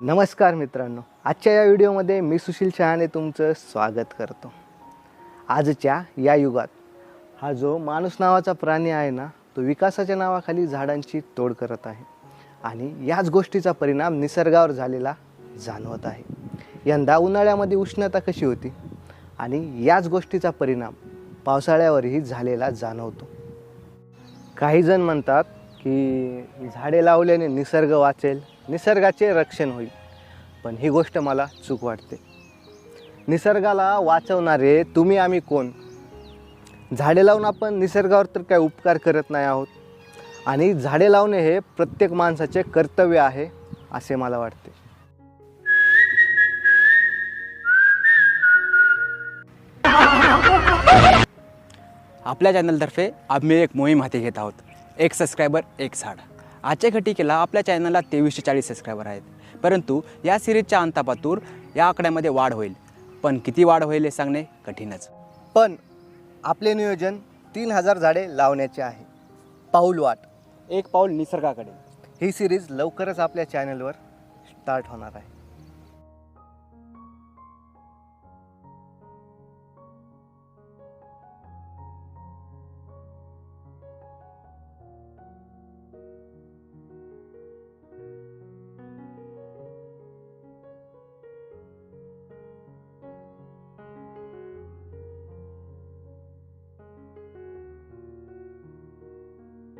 नमस्कार मित्रांनो आजच्या या व्हिडिओमध्ये मी सुशील शहाने तुमचं स्वागत करतो. आजच्या या युगात हा जो माणूस नावाचा प्राणी आहे ना तो विकासाच्या नावाखाली झाडांची तोड करत आहे आणि याच गोष्टीचा परिणाम निसर्गावर झालेला जाणवत आहे. यंदा उन्हाळ्यामध्ये उष्णता कशी होती आणि याच गोष्टीचा परिणाम पावसाळ्यावरही झालेला जाणवतो. काही जण म्हणतात की झाडे लावल्याने निसर्ग वाचेल निसर्गाचे रक्षण होईल. पण ही गोष्ट मला चूक वाटते. निसर्गाला वाचवणारे तुम्ही आम्ही कोण? झाडे लावून आपण निसर्गावर तर काही उपकार करत नाही आहोत. आणि झाडे लावणे हे प्रत्येक माणसाचे कर्तव्य आहे असे मला वाटते. आपल्या चॅनलतर्फे आम्ही एक मोहीम हाती घेत आहोत. एक सबस्क्रायबर एक झाड. आजच्या घटिकेला आपल्या चॅनलला तेवीसशे चाळीस सबस्क्रायबर आहेत. परंतु या सिरीजच्या अंतापातूर या आकड्यामध्ये वाढ होईल. पण किती वाढ होईल हे सांगणे कठीणच. पण आपले नियोजन तीन हजार झाडे लावण्याचे आहे. पाऊल वाट. एक पाऊल निसर्गाकडे. ही सिरीज लवकरच आपल्या चॅनलवर स्टार्ट होणार आहे.